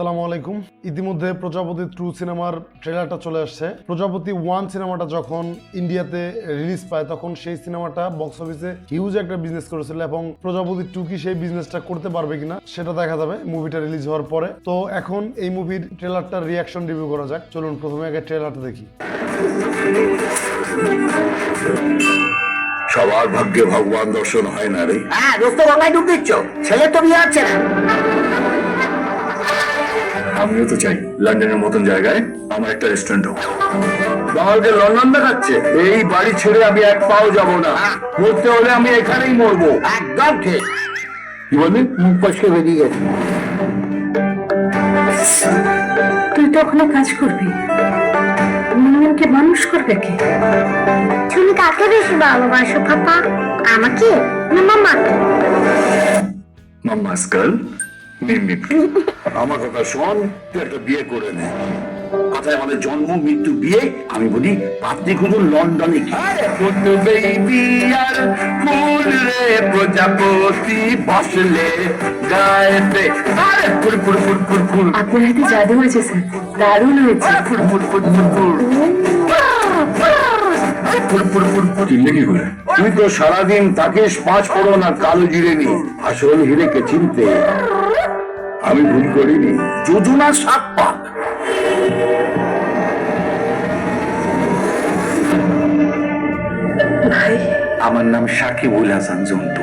সালামু আলাইকুম। ইতিমধ্যে প্রজাপতি টু সিনেমার ট্রেলারটা চলে আসছে। প্রজাপতি ওয়ান সিনেমাটা যখন ইন্ডিয়াতে রিলিজ পায় তখন সেই সিনেমাটা বক্স অফিসে হিউজ একটা বিজনেস করেছিল এবং প্রজাপতি টু কি সেই বিজনেসটা করতে পারবে কিনা সেটা দেখা যাবে মুভিটা রিলিজ হওয়ার পরে। তো এখন এই মুভির ট্রেলারটার রিয়াকশন রিভিউ করা যাক। চলুন প্রথমে আগে ট্রেলারটা দেখি। সবার ভাগ্যে ভগবান দর্শন হয় না রে। হ্যাঁ দোস্ত গঙ্গায় ডুব দিচ্ছ। ছেলে তো বিয়ে হচ্ছে না। আমিও তো চাই লন্ডনের মতন জায়গায় আমার একটা রেস্টুরেন্ট হোক। বাঙালকে লন্ডন দেখাচ্ছে। এই বাড়ি ছেড়ে আমি এক পাও যাব না। মরতে হলে আমি এখানেই মরবো। একদম ঠিক। কি বললি? মুখ ফসকে বেরিয়ে গেছে তুই তো ওখানে কাজ করবি। মানুষ করবে কে? তুমি কাকে বেশি ভালোবাসো পাপা? আমাকে না মামাকে মাম্মাস গার্ল? মিমি আমার কথা শোন তুই একটা বিয়ে করে নে। কথায় আমাদের জন্ম মৃত্যু বিয়ে আমি বলি পাত্রী খুঁজো লন্ডনে প্রজাপতি বসলে গায়েতে। আরে ফুল ফুল ফুল ফুল ফুল। আপনার হাতে জাদু হয়েছে দারুণ হয়েছে। ফুল ফুল ফুল ফুল ফুল। তুই তো সারাদিন তাকে পাঁচ করো না কালো জিরে নি আসল হিরেকে চিনতে। আমি ভুল করিনি। যোজনা সাত পাক। আমার নাম সাকিবুল হাসান জন্টু।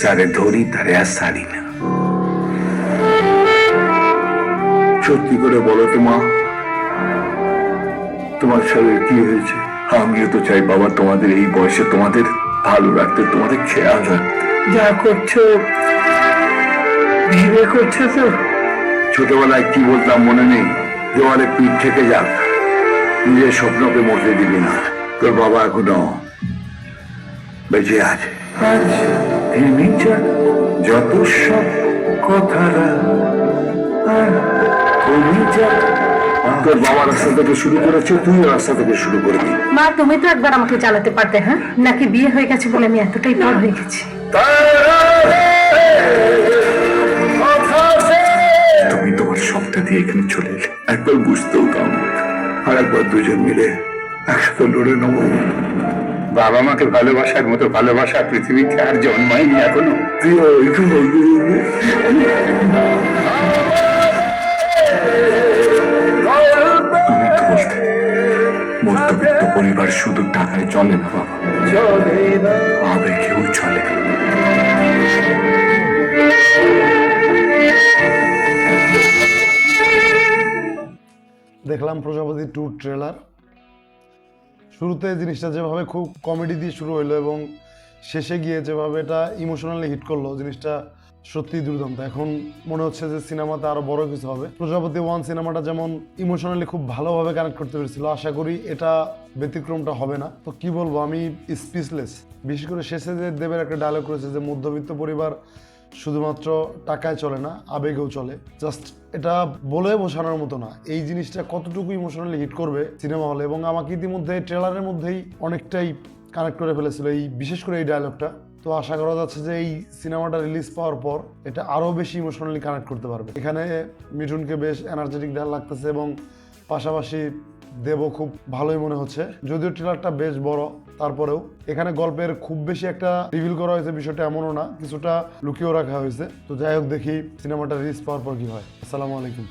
সারে ধরি তারে আর সারি না। সত্যি করে বলো তো মা তোমার সাথে কি হয়েছে? আমিও তো চাই বাবা তোমাদের এই বয়সে তোমাদের ভালো রাখতে তোমাদের খেয়াল রাখতে। যা করছ ভেবে করছ তো। ছোটবেলায় কি বলতাম মনে নেই? দেওয়ালে পিঠ থেকে যাক। নিজের স্বপ্নকে মরতে দিবি না। তোর বাবা এখনও বেঁচে আছে। যত সব কথারা তোর বাবা রাস্তা থেকে শুরু করেছে তুই রাস্তা থেকে শুরু করবি। মা তুমি তো একবার আমাকে চালাতে পারতে হ্যাঁ? নাকি বিয়ে হয়ে গেছে বলে আমি এতটাই বড় হয়ে গেছি? দিয়ে এখানে চলে এলে। একবার বুঝতেও দাও আর একবার দুজন মিলে একসাথে লড়ে নেব। বাবা মাকে ভালোবাসার মতো ভালোবাসা পৃথিবীতে আর জন্মায়নি এখনও। পরিবার শুধু টাকায় চলে না বাবা। দেখলাম প্রজাপতি টু ট্রেলার শুরুতে জিনিসটা যেভাবে খুব কমেডি দিয়ে শুরু হলো এবং শেষে গিয়ে যেভাবে এটা ইমোশনালি হিট করল, জিনিসটা সত্যিই দুর্দান্ত। এখন মনে হচ্ছে যে সিনেমাতে আরও বড় কিছু হবে। প্রজাপতি ওয়ান সিনেমাটা যেমন ইমোশনালি খুব ভালোভাবে কানেক্ট করতে পেরেছিল, আশা করি এটা ব্যতিক্রমটা হবে না। তো কি বলব, আমি স্পিচলেস বিশেষ করে শেষে যে দেবের একটা ডায়লগ করেছে যে মধ্যবিত্ত পরিবার শুধুমাত্র টাকায় চলে না, আবেগেও চলে। জাস্ট এটা বলে বোঝানোর মতো না। এই জিনিসটা কতটুকু ইমোশনালি হিট করবে সিনেমা হলে এবং আমাকে ইতিমধ্যে ট্রেলারের মধ্যেই অনেকটাই কানেক্ট করে ফেলেছিল এই, বিশেষ করে এই ডায়লগটা তো আশা করা যাচ্ছে যে এই সিনেমাটা রিলিজ পাওয়ার পর এটা আরও বেশি ইমোশনালি কানেক্ট করতে পারবে। এখানে মিঠুনকে বেশ এনার্জেটিক দেওয়া লাগতেছে এবং পাশাপাশি দেবও খুব ভালোই মনে হচ্ছে। যদিও ট্রেলারটা বেশ বড়, তারপরেও এখানে গল্পের খুব বেশি একটা রিভিল করা হয়েছে, বিষয়টা এমনও না, কিছুটা লুকিয়েও রাখা হয়েছে। তো যাই হোক দেখি সিনেমাটা রিলিজ পাওয়ার পর কি হয়। আসসালামু আলাইকুম।